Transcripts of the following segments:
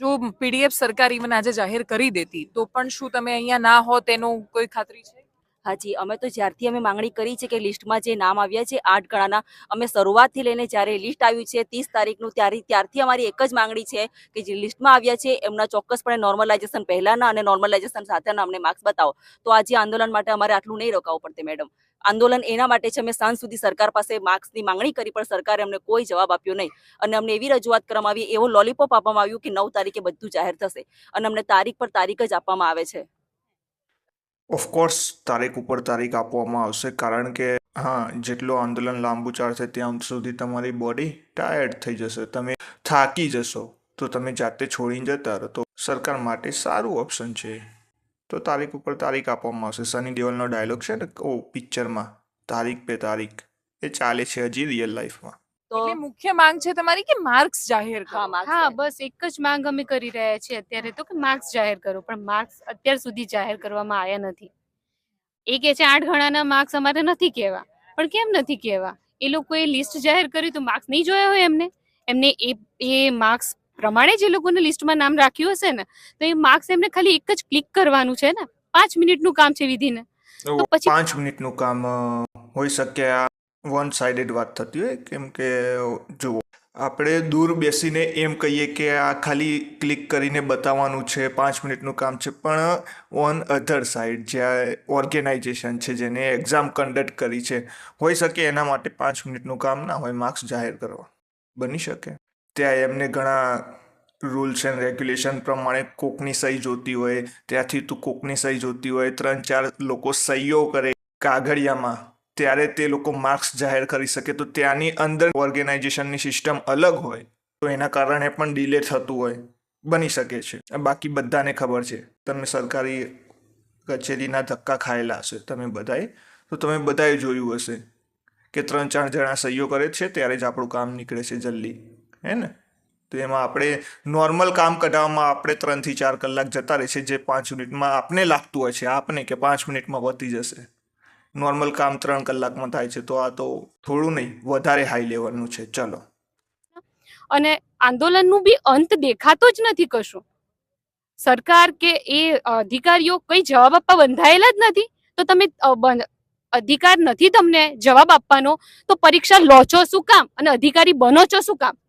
જો પીડીએફ સરકાર ઇવન આજે જાહેર કરી દેતી, તો પણ શું તમે અહીંયા ના હો તેનું કોઈ ખાતરી છે? હાજી, અમે તો જ્યારથી અમે માંગણી કરી છે કે લિસ્ટમાં જે નામ આવ્યા છે, આઠ ગણાના, અમે શરૂઆતથી લઈને જ્યારે લિસ્ટ આવ્યું છે, ત્રીસ તારીખનું, ત્યારે ત્યારથી અમારી એક જ માંગણી છે કે જે લિસ્ટમાં આવ્યા છે, એમના ચોક્કસપણે નોર્મલાઇઝેશન પહેલાના અને નોર્મલાઇઝેશન સાથેના અમને માર્ક્સ બતાવો. તો આજે આંદોલન માટે અમારે આટલું નહીં રોકાવું પડતે મેડમ આંદોલન એના માટે છે. અમે સાંજ સુધી સરકાર પાસે માર્ક્સની માંગણી કરી, પણ સરકારે અમને કોઈ જવાબ આપ્યો નહીં. અને અમને એવી રજૂઆત કરવામાં આવી, એવો લોલીપોપ આપવામાં આવ્યું કે નવ તારીખે બધું જાહેર થશે. અને અમને તારીખ પર તારીખ જ આપવામાં આવે છે. ઓફકોર્સ તારીખ ઉપર તારીખ આપવામાં આવશે, કારણ કે, હા, જેટલું આંદોલન લાંબુ ચાલશે ત્યાં સુધી તમારી બોડી ટાયર્ડ થઈ જશે. તમે થાકી જશો, તો તમે જાતે છોડીને જતા તો સરકાર માટે સારું ઓપ્શન છે. તો તારીખ ઉપર તારીખ આપવામાં આવશે. સની દેવલનો ડાયલોગ છે ને? ઓ પિક્ચરમાં તારીખ પે તારીખ. એ ચાલે છે હજી રિયલ લાઈફમાં તો એટલે મુખ્ય માંગ છે તમારી કે માર્ક્સ જાહેર કરો? હા. બસ એક જ માંગ અમે કરી રહ્યા છીએ અત્યારે તો કે માર્ક્સ જાહેર કરો પણ માર્ક્સ અત્યાર સુધી જાહેર કરવામાં આવ્યા નથી. એ કે છે આઠ ગણાના માર્ક્સ અમારે નથી કહેવા. પણ કેમ નથી કહેવા? એ લોકોએ લિસ્ટ જાહેર કર્યું તો માર્ક્સ નહીં જોયા હોય એમને? એમને એ એ માર્ક્સ પ્રમાણે જે લોકોને લિસ્ટમાં નામ રાખ્યું હશે ને તો એ માર્ક્સ એમને ખાલી એક જ ક્લિક કરવાનું છે ને પાંચ મિનિટનું કામ છે વિધિને. તો તો પછી- પાંચ મિનિટનું કામ હોઈ શકે આ વન સાઇડેડ વાત થતી હોય કેમ કે જુઓ આપણે દૂર બેસીને એમ કહીએ કે આ ખાલી ક્લિક કરીને બતાવવાનું છે પાંચ મિનિટનું કામ છે પણ ઓન અધર સાઇડ જે ઓર્ગેનાઇઝેશન છે જેને એક્ઝામ કન્ડક્ટ કરી છે હોઈ શકે એના માટે પાંચ મિનિટનું કામ ના હોય માર્ક્સ જાહેર કરવા. બની શકે. ત્યાં એમને ઘણા રૂલ્સ એન્ડ રેગ્યુલેશન પ્રમાણે કોકની સહી જોતી હોય, ત્યાંથી તું કોકની સહી જોતી હોય, ત્રણ ચાર લોકો સહીઓ કરે. કાગળિયામાં ત્યારે તે લોકો માર્ક્સ જાહેર કરી શકે તો ત્યાંની અંદર ઓર્ગેનાઇઝેશનની સિસ્ટમ અલગ હોય, તો એના કારણે પણ ડિલે થતું હોય, બની શકે છે. બાકી બધાને ખબર છે. તમે સરકારી કચેરીના ધક્કા ખાયેલા હશે, તમે બધાએ. તો તમે બધાએ જોયું હશે કે ત્રણ ચાર જણા સહીઓ કરે છે, ત્યારે જ આપણું કામ નીકળે છે જલ્દી. હે ને? તો એમાં આપણે નોર્મલ કામ કઢાવવામાં આપણે ત્રણથી ચાર કલાક જતા રહે છે જે પાંચ મિનિટમાં આપને લાગતું હોય છે, આપને કે પાંચ મિનિટમાં વધી જશે. નોર્મલ કામ ત્રણ કલાકમાં થાય છે, તો આ તો થોડું નહીં, વધારે હાઈ લેવલનું છે. ચલો. અને આંદોલનનું બી અંત દેખાતો જ નથી કશું. સરકાર કે એ અધિકારીઓ કઈ જવાબ આપવા બંધાયેલા જ નથી, તો તમે અધિકાર નથી તમને જવાબ આપવાનો, તો પરીક્ષા લો છો શું કામ? અને અધિકારી બનો છો શું કામ?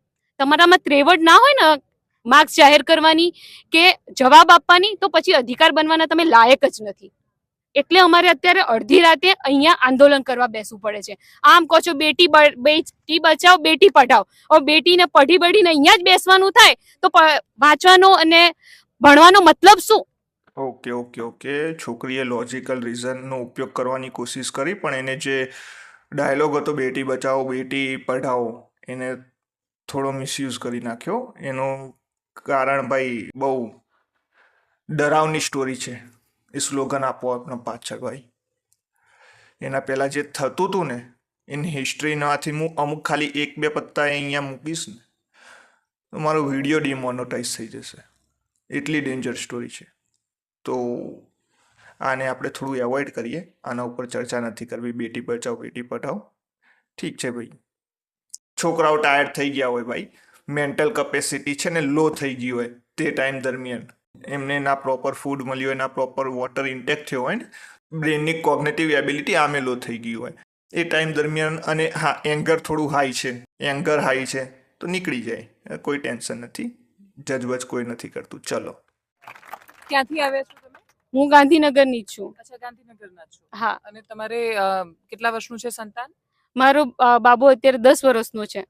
તમારામાં ત્રેવડ ના હોય ને માર્ક્સ જાહેર કરવાની કે જવાબ આપવાની, તો પછી અધિકાર બનવાના તમે લાયક જ નથી. એટલે અમારે અત્યારે અડધી રાતે અહીંયા આંદોલન કરવા બેસવું પડે છે. આમ કહો છો, બેટી બેટી બચાવ બેટી પઢાઓ. હવે બેટીને પઢી બઢીને અહીંયા જ બેસવાનું થાય, તો વાંચવાનો અને ભણવાનો મતલબ શું? Okay okay okay. છોકરીએ લોજિકલ રીઝનનો ઉપયોગ કરવાની કોશિશ કરી, પણ એને જે ડાયલોગ હતો, બેટી બચાવો બેટી પઢાવો એને થોડો મિસયુઝ કરી નાખ્યો. એનું કારણ ભાઈ બહુ ડરાવની સ્ટોરી છે. એ સ્લોગન આપો આપનો પાછળ ભાઈ. એના પહેલાં જે થતું હતું ને, એની હિસ્ટ્રીનાથી હું અમુક ખાલી એક બે પત્તા અહીંયા મૂકીશ ને, તો મારો વીડિયો ડિમોનોટાઈઝ થઈ જશે. એટલી ડેન્જર સ્ટોરી છે. તો આને આપણે થોડું એવોઇડ કરીએ. આના ઉપર ચર્ચા નથી કરવી. બેટી બચાવ, બેટી પઢાઓ. ઠીક છે ભાઈ. છોકરાઓ ટાયર્ડ થઈ ગયા હોય ભાઈ. મેન્ટલ કેપેસિટી છે ને લો થઈ ગઈ હોય તે ટાઈમ દરમિયાન. એમને ના પ્રોપર ફૂડ મળ્યું હોય ના પ્રોપર વોટર ઇન્ટેક થયો હોય ને બ્રેનની કોગ્નેટિવ એબિલિટી આમે લો થઈ ગઈ હોય. એ ટાઈમ દરમિયાન અને હા એંગર થોડું હાઈ છે. એંગર હાઈ છે. તો નીકળી જાય. કોઈ ટેન્શન નથી. જજબજ કોઈ નથી કરતું. ચલો. ક્યાંથી આવ્યા છો તમે? હું ગાંધીનગરની છું. અચ્છા ગાંધીનગરના છું. હા. અને તમારે કેટલા વર્ષનું છે સંતાન? મારો બાબો અત્યારે દસ વર્ષનો છે.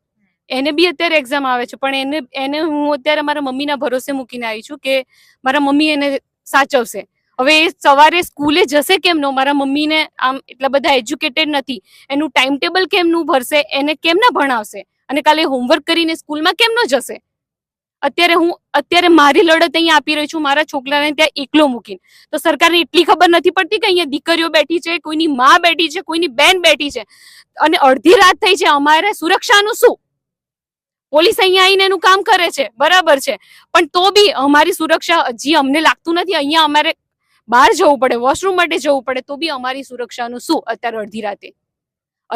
એને બી અત્યારે એક્ઝામ આવે છે. પણ એને એને હું અત્યારે મારા મમ્મીના ભરોસે મૂકીને આવી છું કે મારા મમ્મી એને સાચવશે. હવે એ સવારે સ્કૂલે જશે કેમનો મારા મમ્મીને આમ એટલા બધા એજ્યુકેટેડ નથી. એનું ટાઈમ ટેબલ કેમનું ભરશે? એને કેમ ના ભણાવશે? અને કાલે હોમવર્ક કરીને સ્કૂલમાં કેમ ન જશે? અત્યારે હું, અત્યારે મારી લડત અહીંયા આપી રહી છું, મારા છોકરાને ત્યાં એકલો મૂકીને. તો સરકારને એટલી ખબર નથી પડતી કે અહીંયા દીકરીઓ બેઠી છે, કોઈની માં બેઠી છે, કોઈની બેન બેઠી છે. અને અડધી રાત થઈ છે, અમારે સુરક્ષાનું શું? પોલીસ અહીંયા આવીને એનું કામ કરે છે, બરાબર છે. પણ તો બી અમારી સુરક્ષા હજી અમને લાગતું નથી, અહીંયા અમારે બહાર જવું પડે, વોશરૂમ માટે જવું પડે, તો બી અમારી સુરક્ષાનું શું? અત્યારે અડધી રાતે.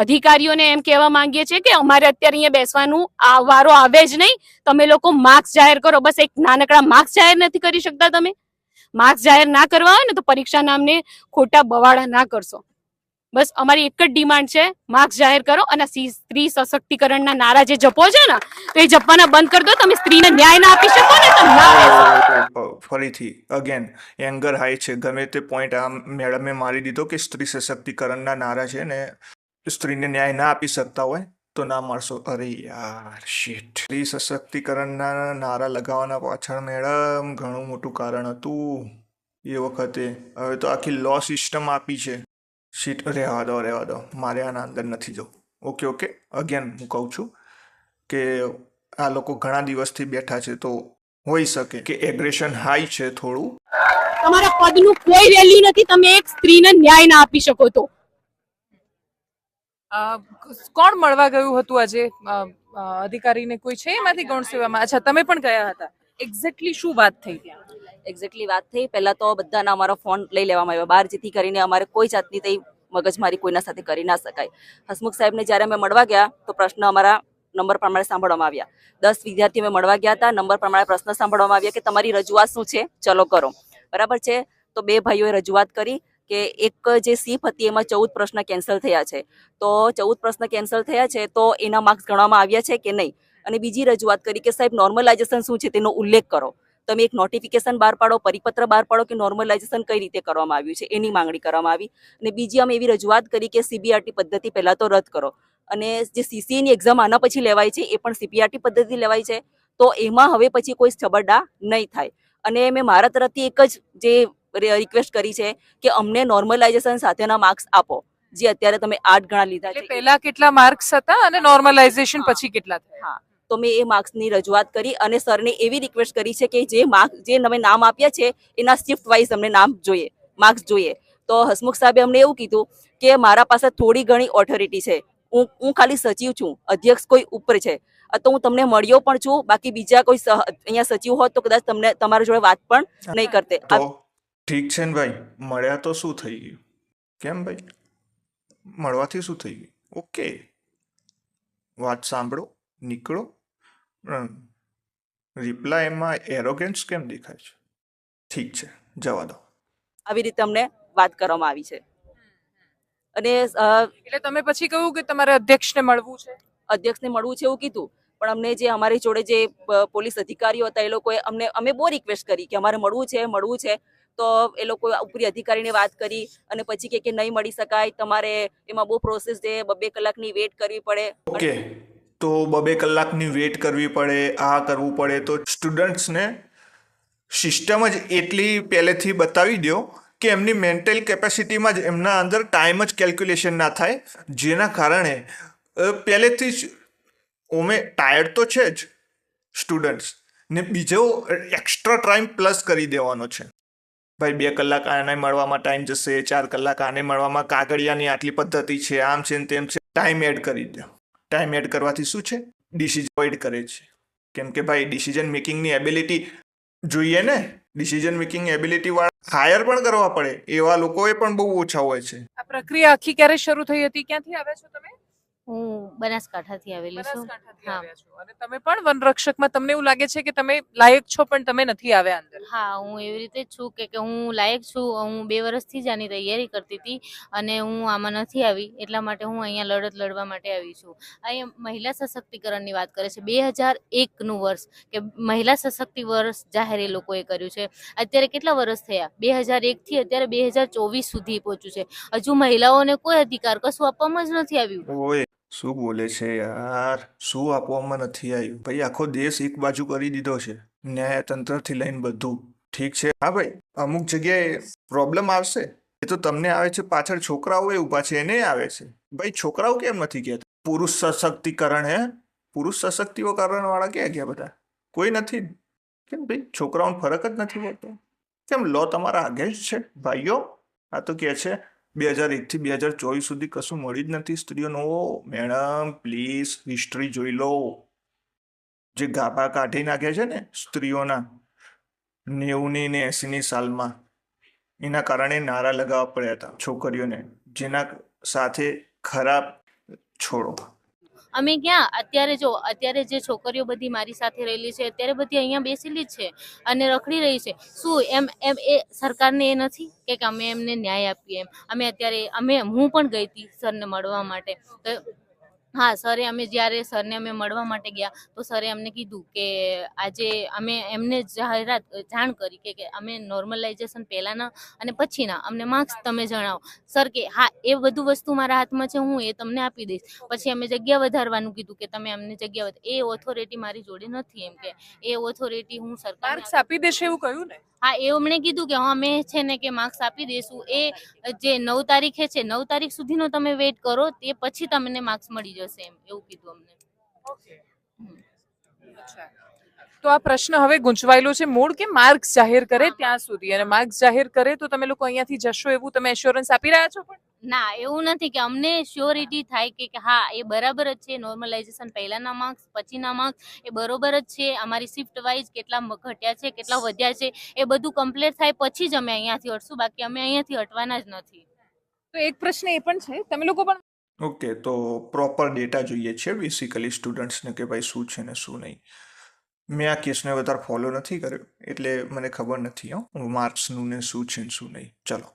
અધિકારીઓને એમ કહેવા માંગીએ છીએ કે અમારે અત્યારે અહીંયા બેસવાનું, આ વારો આવે જ નહીં. તમે લોકો માર્ક્સ જાહેર કરો. બસ એક નાનકડા માર્ક્સ જાહેર નથી કરી શકતા તમે. માર્ક્સ જાહેર ના કરવા હોય ને તો પરીક્ષા નામને ખોટા બવાડા ના કરશો. બસ અમારી એક જ ડિમાન્ડ છે માર્ક્સ જાહેર કરો અને સ્ત્રી સશક્તિકરણના નારા જે જપો છે ને, તો એ જપવાના બંધ કરી દો. તમે સ્ત્રીને ન્યાય ના આપી શકો ને, તો ફરીથી અગેન એંગર હાઈ છે. ગમે તે પોઈન્ટ આ મેડમે મારી દીધો કે સ્ત્રી સશક્તિકરણના નારા છે ને સ્ત્રીને ન્યાય ના આપી શકતા હોય, તો ના મળશો. અરે યાર શીટ સ્ત્રી સશક્તિકરણના નારા લગાવવાના પાછળ મેડમ, ઘણું મોટું કારણ હતું એ વખતે. હવે તો આખી લો સિસ્ટમ આપી છે. શીટ રહેવા દો રહેવા દો. મારે આના અંદર નથી જવું. ઓકે ઓકે અગેન હું કહું છું કે આ લોકો ઘણા દિવસથી બેઠા છે, તો હોઈ શકે કે એગ્રેશન હાઈ છે થોડું. તમારા પદનું કોઈ વેલ્યુ નથી. તમે એક સ્ત્રીને ન્યાય ના આપી શકો તો. કોણ મળવા ગયું હતું આજે? અધિકારીને કોઈ છે એમાંથી ગૌણ સેવામાં? અચ્છા, તમે પણ ગયા હતા. એક્ઝેક્ટલી શું વાત થઈ ત્યાં? એક્ઝેક્ટલી વાત થઈ. પહેલા તો બધાના અમારા ફોન લઈ લેવામાં આવ્યા. બહાર જેથી કરીને અમારે કોઈ જાતની તઈ મગજમારી કોઈના સાથે કરી ના શકાય. હસમુખ સાહેબને જ્યારે અમે મળવા ગયા, તો પ્રશ્ન અમારા નંબર પ્રમાણે સાંભળવામાં આવ્યા. દસ વિદ્યાર્થી અમે મળવા ગયા હતા. નંબર પ્રમાણે પ્રશ્ન સાંભળવામાં આવ્યા કે તમારી રજૂઆત શું છે? ચલો કરો. બરાબર છે? તો બે ભાઈઓએ રજૂઆત કરી. કે એક જે સીફ હતી એમાં ચૌદ પ્રશ્ન કેન્સલ થયા છે. તો ચૌદ પ્રશ્ન કેન્સલ થયા છે તો એના માર્ક્સ ગણવામાં આવ્યા છે કે નહીં? અને બીજી રજૂઆત કરી કે સાહેબ નોર્મલાઇઝેશન શું છે તેનો ઉલ્લેખ કરો. તમે એક નોટિફિકેશન બહાર પાડો, પરિપત્ર બહાર પાડો કે નોર્મલાઇઝેશન કઈ રીતે કરવામાં આવ્યું છે એની માંગણી કરવામાં આવી. અને બીજી અમે એવી રજૂઆત કરી કે સીબીઆરટી પદ્ધતિ પહેલાં તો રદ કરો. અને જે સીસીની એક્ઝામ આના પછી લેવાય છે એ પણ સીબીઆરટી પદ્ધતિ લેવાય છે. તો એમાં હવે પછી કોઈ છબરડા નહીં થાય. અને મેં મારા તરફથી એક જ જે રિક્વેસ્ટ કરી છે કે અમને નોર્મલાઇઝેશન સાથેના માર્ક્સ આપો જે અત્યારે તમે આઠ ગણા લીધા છે. પહેલા કેટલા માર્ક્સ હતા અને નોર્મલાઇઝેશન પછી કેટલા થયા? તો મેં એ માર્ક્સની રજૂઆત કરી અને સરને એવી રિક્વેસ્ટ કરી છે કે જે માર્ક જે અમે નામ આપ્યા છે એના શિફ્ટ વાઇઝ અમને નામ જોઈએ માર્ક્સ જોઈએ. તો હસમુખ સાહેબે અમને એવું કીધું કે મારા પાસે થોડી ઘણી ઓથોરિટી છે. હું હું ખાલી સચિવ છું અધ્યક્ષ કોઈ ઉપર છે. તો હું તમને મળ્યો પણ છું બાકી બીજા કોઈ સહ- અહીંયા સચિવ હોત તો કદાચ તમને તમારા જોડે વાત પણ નહીં કરતે. ઠીક છે ને ભાઈ? મળ્યા તો શું થઈ ગયું? કેમ ભાઈ? મળવાથી શું થઈ ગયું? ઓકે. વાત સાંભળો નીકળો. રિપ્લાય એમાં એરોગેન્સ કેમ દેખાય છે? ઠીક છે જવા દો. આવી રીતે અમને વાત કરવામાં આવી છે. અને એટલે તમે પછી કહ્યું કે તમારે અધ્યક્ષને મળવું છે? અધ્યક્ષને મળવું છે એવું કીધું. પણ અમને જે અમારી જોડે જે પોલીસ અધિકારીઓ હતા એ લોકોએ અમને અમે બહુ રિક્વેસ્ટ કરી કે અમારે મળવું છે મળવું છે. તો એ લોકો ઉપરી અધિકારીને વાત કરી અને પછી કે કે નહીં મળી શકાય, તમારે એમાં બહુ પ્રોસેસ છે બબે કલાકની વેટ કરવી પડે. ઓકે, તો બબે કલાકની વેટ કરવી પડે, આ કરવું પડે, તો સ્ટુડન્ટ્સને સિસ્ટમ જ એટલી પહેલેથી બતાવી દો કે એમની મેન્ટલ કેપેસિટીમાં જ એમના અંદર ટાઈમ જ કેલ્ક્યુલેશન ના થાય, જેના કારણે પહેલેથી જ ઓમે ટાયર્ડ તો છે જ સ્ટુડન્ટ્સ ને બીજો એક્સ્ટ્રા ટાઈમ પ્લસ કરી દેવાનો છે. ભાઈ, બે કલાક આને મળવામાં ટાઈમ જશે, ચાર કલાક આને મળવામાં કાગળિયાની આટલી પદ્ધતિ છે, આમ છે ને તેમ છે. ટાઈમ એડ કરી દો. ટાઈમ એડ કરવાથી શું છે? ડિસિઝન અવોઇડ કરે છે. કેમ કે ભાઈ ડિસિઝન મેકિંગની એબિલિટી જોઈએ ને? ડિસિઝન મેકિંગ એબિલિટી વાળા હાયર પણ કરવા પડે. એવા લોકોએ પણ બહુ ઓછા હોય છે. આ પ્રક્રિયા આખી ક્યારે શરૂ થઈ હતી? ક્યાંથી આવ્યા છો તમે? હું બનાસકાંઠાથી આવેલી છું. બનાસકાંઠાથી હા. આવ્યા છો. અને તમે પણ વનરક્ષકમાં તમને એવું લાગે છે કે તમે લાયક છો પણ તમે નથી આવ્યા અંદર? હા હું એવી રીતે જ છું કે કે હું લાયક છું. હું બે વર્ષથી જ આની તૈયારી કરતી હતી અને હું આમાં નથી આવી. એટલા માટે હું અહીંયા લડત લડવા માટે આવી છું. અહીંયા મહિલા સશક્તિકરણની વાત કરે છે. બે હજાર એકનું વર્ષ કે મહિલા સશક્તિ વર્ષ જાહેર એ લોકોએ કર્યું છે. અત્યારે કેટલા વર્ષ થયા? બે હજાર એકથી અત્યારે બે હજાર ચોવીસ સુધી પહોંચ્યું છે. હજુ મહિલાઓને કોઈ અધિકાર કશું આપવામાં જ નથી આવ્યું. શું બોલે છે યાર? શું આપવામાં નથી આવ્યું? ભાઈ, આખો દેશ એક બાજુ કરી દીધો છે. ન્યાયતંત્રથી લઈને બધું. ઠીક છે? હા ભાઈ, અમુક જગ્યાએ પ્રોબ્લેમ આવશે. એ તો તમને આવે છે પાછળ છોકરાઓ એ ઊભા છે, એને આવે છે. ભાઈ, છોકરાઓ કેમ નથી કહેતા? પુરુષ સશક્તિકરણ, હે? પુરુષ સશક્તિકરણ વાળા ક્યાં ગયા બધા? કોઈ નથી? કેમ ભાઈ, છોકરાઓને ફરક જ નથી પડતો. કેમ લો તમારા અગેન્સ્ટ છે? ભાઈઓ, આ તો કહે છે. બે હજાર એકથી બે હજાર ચોવીસ સુધી કશું મળી જ નથી. સ્ત્રીઓનો મેડમ, પ્લીઝ હિસ્ટ્રી જોઈ લો. જે ગાભા કાઢી નાખે છે ને સ્ત્રીઓના નેવુંની ને એંસીની સાલમાં, એના કારણે નારા લગાવવા પડ્યા હતા છોકરીઓને. જેના સાથે ખરાબ છોડો. અમે ક્યાં? અત્યારે જો, અત્યારે જે છોકરીઓ બધી મારી સાથે રહેલી છે, અત્યારે બધી અહીંયા બેસેલી છે અને રખડી રહી છે. શું એમ એમ એ સરકારને એ નથી કે અમે એમને ન્યાય આપીએ એમ? અમે અત્યારે, અમે, હું પણ ગઈ હતી સરને મળવા માટે. હા સરે અમે જ્યારે સરને અમે મળવા માટે ગયા તો સરે અમને કીધું કે આજે અમે એમને જાહેરાત જાણ કરી કે અમે નોર્મલાઇઝેશન પહેલાંના અને પછીના. અમને માર્ક્સ તમે જણાવો. સર કે હા એ બધું વસ્તુ મારા હાથમાં છે હું એ તમને આપી દઈશ. પછી અમે જગ્યા વધારવાનું કીધું કે તમે અમને જગ્યા વધ- એ ઓથોરિટી મારી જોડે નથી એમ કે. એ ઓથોરિટી હું સરકાર આપી દેશે એવું કહ્યું ને? હા એ અમને કીધું કે હા અમે છે ને કે માર્ક્સ આપી દઈશું એ જે નવ તારીખે છે નવ તારીખ સુધીનો તમે વેઇટ કરો તે પછી તમને માર્ક્સ મળી જશે. એમ એવું કીધું અમને. અચ્છા. તો આ પ્રશ્ન હવે ગૂંચવાયેલો છે. મૂળ કે માર્ક્સ જાહેર કરે ત્યાં સુધી? અને માર્ક્સ જાહેર કરે તો તમે લોકો અહીંયાથી જશો એવું તમે એશ્યોરન્સ આપી રહ્યા છો પણ? ના એવું નથી કે અમને શ્યોરિટી થાય કે હા એ બરાબર જ છે. નોર્મલાઇઝેશન પહેલાના માર્ક્સ પછીના માર્ક્સ એ બરોબર જ છે. અમારી શિફ્ટ વાઇઝ કેટલા ઘટ્યા છે કેટલા વધ્યા છે એ બધું કમ્પ્લીટ થાય પછી જ અમે અહીંયાથી હટશું. બાકી અમે અહીંયાથી હટવાના જ નથી. તો એક પ્રશ્ન એ પણ છે. તમે લોકો પણ ઓકે, તો પ્રોપર ડેટા જોઈએ છે બેસિકલી સ્ટુડન્ટ્સને કે ભાઈ શું છે ને શું નહીં? મેં આ કેસને વધારે ફોલો નથી કર્યો, એટલે મને ખબર નથી, હો. માર્ક્સનું ને શું છે ને શું નહીં. ચલો.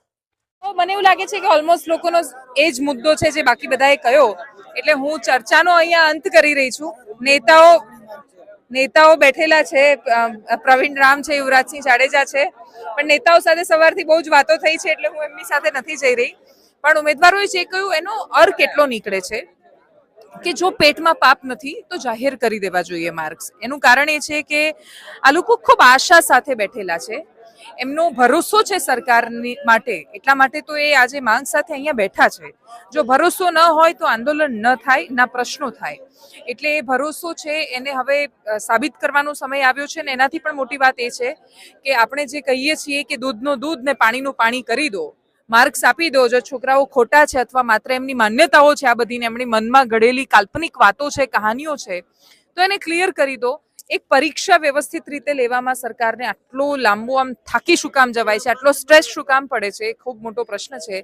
મને એવું લાગે છે કે ઓલમોસ્ટ લોકોનો એ જ મુદ્દો છે જે બાકી બધાએ કહ્યો એટલે હું ચર્ચાનો અહીંયા અંત કરી રહી છું. નેતાઓ નેતાઓ બેઠેલા છે પ્રવીણ રામ છે, યુવરાજસિંહ જાડેજા છે. પણ નેતાઓ સાથે સવારથી બહુ જ વાતો થઈ છે, એટલે હું એમની સાથે નથી જઈ રહી. પણ ઉમેદવારોએ જે કહ્યું, એનો અર કેટલો નીકળે છે કે જો પેટમાં પાપ નથી, તો જાહેર કરી દેવા જોઈએ માર્ક્સ. એનું કારણ એ છે કે આ લોકો ખૂબ આશા સાથે બેઠેલા છે. એમનો ભરોસો છે સરકારની માટે, એટલા માટે તો એ આજે માંગ સાથે અહીંયા બેઠા છે. જો ભરોસો ન હોય તો આંદોલન ન થાય, ના પ્રશ્નો થાય. એટલે એ ભરોસો છે એને હવે સાબિત કરવાનો સમય આવ્યો છે ને એનાથી પણ મોટી વાત એ છે કે આપણે જે કહીએ છીએ કે દૂધનું દૂધ ને પાણીનું પાણી કરી દો માર્ક્સ આપી દો, જો છોકરાઓ ખોટા છે અથવા માત્ર એમની માન્યતાઓ છે, આ બધીને એમની મનમાં ઘડેલી કાલ્પનિક વાતો છે, કહાનીઓ છે, તો એને ક્લિયર કરી દો. એક પરીક્ષા વ્યવસ્થિત રીતે લેવામાં સરકારને આટલો લાંબો આમ થાકી શું કામ જવાય છે, આટલો સ્ટ્રેસ શું કામ પડે છે, એ ખૂબ મોટો પ્રશ્ન છે.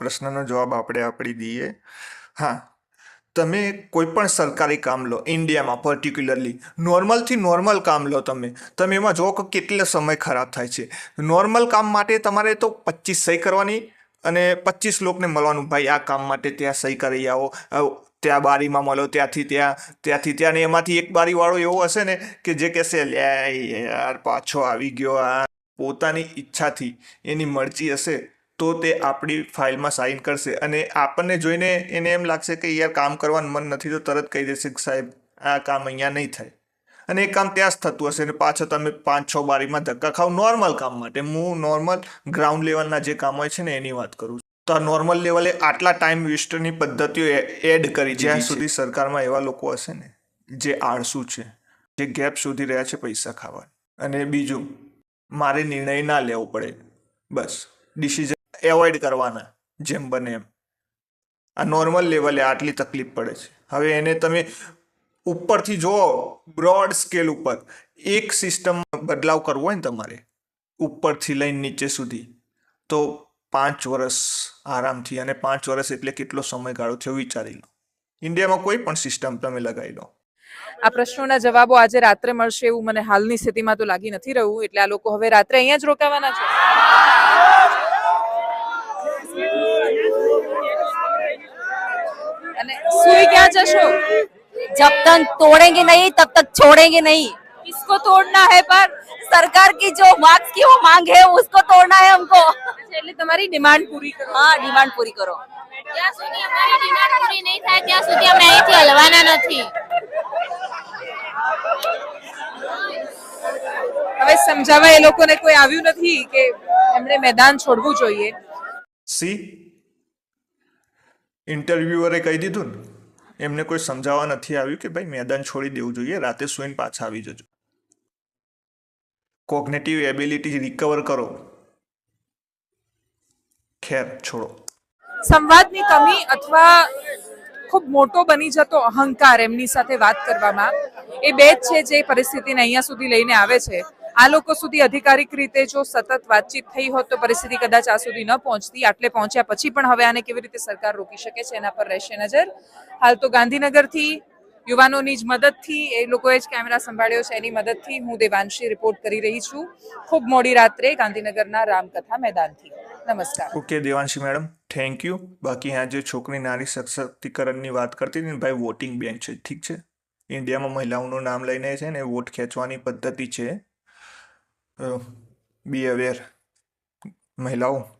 પ્રશ્નનો જવાબ આપણે આપણી દઈએ. હા તમે કોઈ પણ સરકારી કામ લો ઇન્ડિયામાં પર્ટિક્યુલરલી નોર્મલથી નોર્મલ કામ લો તમે તમે એમાં જુઓ કે કેટલો સમય ખરાબ થાય છે. નોર્મલ કામ માટે તમારે તો પચીસ સહી કરવાની અને પચીસ લોકોને મળવાનું. ભાઈ, આ કામ માટે ત્યાં સહી કરી આવો ત્યાં બારીમાં મળો, ત્યાંથી ત્યાં ત્યાંથી ત્યાં ને એમાંથી એક બારીવાળો એવો હશે ને કે જે કહેશે, લે, યાર, પાછો આવી ગયો આ. પોતાની ઈચ્છાથી એની મરજી હશે. તો તે આપણી ફાઇલમાં સાઇન કરશે. અને આપણને જોઈને એને એમ લાગશે કે યાર કામ કરવાનું મન નથી તો તરત કહી દેશે કે સાહેબ આ કામ અહીંયા નહીં થાય. અને એ કામ ત્યાં જ થતું હશે અને પાછો તમે પાંચ છ બારીમાં ધક્કા ખાવ નોર્મલ કામ માટે. હું નોર્મલ ગ્રાઉન્ડ લેવલના જે કામ હોય છે ને એની વાત કરું છું. તો આ નોર્મલ લેવલે આટલા ટાઈમ વેસ્ટની પદ્ધતિઓ એડ કરી જ્યાં સુધી સરકારમાં એવા લોકો હશે ને જે આળસુ છે જે ગેપ શોધી રહ્યા છે પૈસા ખાવા. અને બીજું મારે નિર્ણય ના લેવો પડે. બસ. ડિસિઝન એવોઇડ કરવાના, જેમ બને એમ. આ નોર્મલ લેવલે આટલી તકલીફ પડે છે. હવે એને તમે ઉપરથી જુઓ બ્રોડ સ્કેલ ઉપર, એક સિસ્ટમ બદલાવ કરવો હોય ને તમારે, ઉપરથી લઈને નીચે સુધી, તો પાંચ વર્ષ આરામથી અને પાંચ વર્ષ એટલે કેટલો સમયગાળો થયો વિચારી લો. ઇન્ડિયામાં કોઈ પણ સિસ્ટમ તમે લગાવી લો. આ પ્રશ્નોના જવાબો આજે રાત્રે મળશે એવું મને હાલની સ્થિતિમાં તો લાગી નથી રહ્યું, એટલે આ લોકો હવે રાત્રે અહીંયા જ રોકાવાના છે. અને સુઈ ક્યાં જશો जब तक तोड़ेंगे नहीं तब तक छोड़ेंगे नहीं किसको तोड़ना है पर सरकार की जो मार्क्स की वो मांग है उसको तोड़ना है हमको એટલે તમારી ડિમાન્ડ પૂરી કરો हाँ डिमांड पूरी करो જ્યાં સુધી અમારી ડિમાન્ડ પૂરી નહીં થાય ત્યાં સુધી અમે અહીંથી હલવાના નથી હવે સમજાવવા એ લોકોને કોઈ આવ્યું નથી કે એમણે મેદાન છોડવું જોઈએ સી ઇન્ટરવ્યુઅરે કહી દીધું ને, એમને કોઈ સમજાવવા નથી આવ્યું કે ભાઈ મેદાન છોડી દેવું જોઈએ, રાતે સુઈને પાછા આવી જજો. કોગ્નેટિવ એબિલિટી રિકવર કરો. ખેર છોડો. સંવાદની કમી અથવા ખૂબ મોટો બની જતો અહંકાર એમની સાથે વાત કરવામાં, એ બે જ છે જે પરિસ્થિતિને અહીંયા સુધી લઈને આવે છે. આ લોકો સુધી અધિકારિક રીતે જો સતત વાતચીત થઈ હોત તો પરિસ્થિતિ કદાચ આ સુધી ન પહોંચતી. આટલે પહોંચ્યા પછી પણ હવે આને કેવી રીતે સરકાર રોકી શકે છે એના પર રહેશે નજર. હાલ તો ગાંધીનગરથી યુવાનોની જ મદદથી એ લોકોએ જ કેમેરા સંભાળ્યો છે એની મદદથી હું દેવાંશી રિપોર્ટ કરી રહી છું. ખૂબ મોડી રાત્રે ગાંધીનગરના રામકથા મેદાનથી. નમસ્કાર. Okay Devanshi madam, thank you. બાકી આ જે છોકરી નારી સશક્તિકરણની વાત કરતી હતી ભાઈ વોટિંગ બેંક છે, ઠીક છે? ઇન્ડિયામાં મહિલાઓનું નામ લઈને છે ને વોટ ખેંચવાની પદ્ધતિ છે. બી અવેર મહિલાઓ.